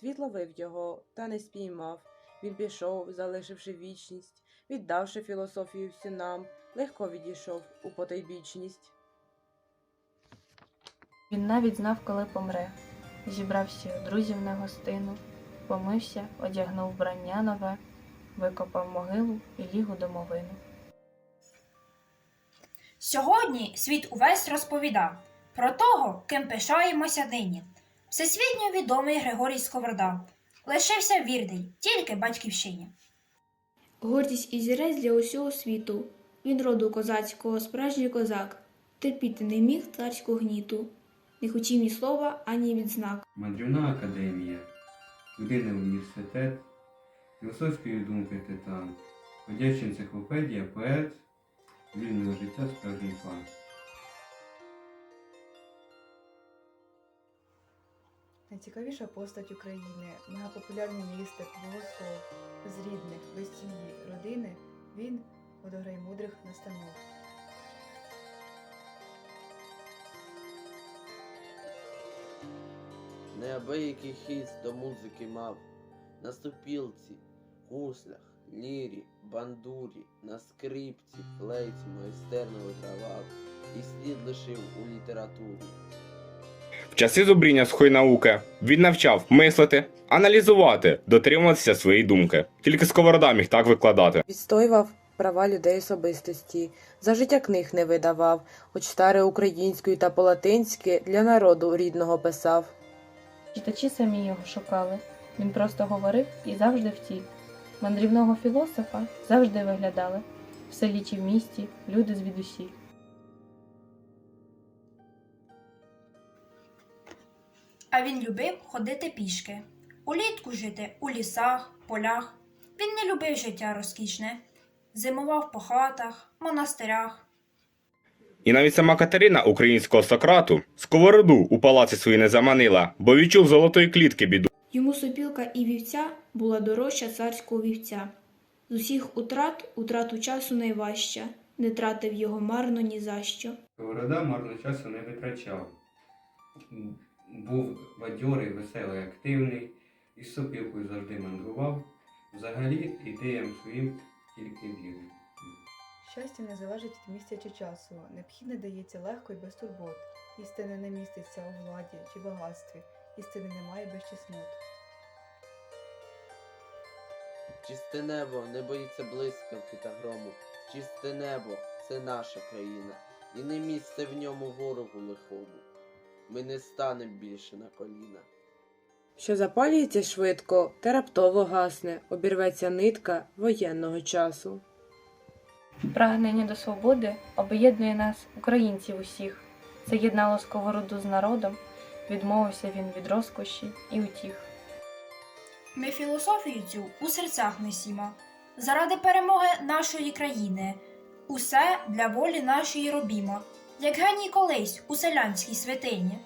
Світ ловив його, та не спіймав. Він пішов, залишивши вічність, віддавши філософію всю нам, легко відійшов у потойбічність. Він навіть знав, коли помре. Зібрав всіх друзів на гостину, помився, одягнув вбрання нове, викопав могилу і ліг у домовину. Сьогодні світ увесь розповіда про того, ким пишаємося нині. Всесвітньо відомий Григорій Сковорода лишився вірний тільки батьківщині. Гордість і зірець для усього світу. Він роду козацького, справжній козак. Терпіти не міг царську гніту. Не хотів ні слова, ані відзнак. Мандрівна академія, людини університет, філософської думки титан, ходяча енциклопедія, поет, вільного життя справжній фан. Найцікавіша постать України, мегапопулярний містик, богослов, без рідних, без сім'ї, родини, він водограй мудрих настанов. Неабиякий хист до музики мав, на ступілці, гуслях, лірі, бандурі, на скрипці, флейті майстерно вигравав і слід лишив у літературі. Часи зубріння сухої науки він навчав мислити, аналізувати, дотримуватися своєї думки. Тільки сковорода міг так викладати. Відстоював права людей особистості, за життя книг не видавав, хоч старе українською та по-латинськи для народу рідного писав. Читачі самі його шукали. Він просто говорив і завжди втік. Мандрівного філософа завжди виглядали в селі чи в місті люди звідусіль. А він любив ходити пішки, улітку жити у лісах, полях. Він не любив життя розкішне, зимував по хатах, монастирях. І навіть сама Катерина українського Сократу сковороду у палаці свої не заманила, бо відчув золотої клітки біду. Йому сопілка і вівця була дорожча царського вівця. З усіх утрат утрату часу найважча, не тратив його марно ні за що. Сковорода марно часу не витрачав. Був бадьорий, веселий, активний, із сопілкою завжди мандрував. Взагалі ідеям своїм тільки вірив. Щастя не залежить від місця чи часу, необхідне дається легко і без турбот. Істина не міститься у владі чи багатстві, істини немає без чеснот. Чисте небо не боїться блискавки та грому. Чисте небо це наша країна, і не місце в ньому ворогу лихому. Ми не станемо більше на коліна. Що запалюється швидко, та раптово гасне, обірветься нитка воєнного часу. Прагнення до свободи об'єднує нас, українців усіх. Це єднало сковороду з народом, відмовився він від розкоші і утіх. Ми філософію цю у серцях несімо. Заради перемоги нашої країни. Усе для волі нашої робімо, як геній колись у селянській святині.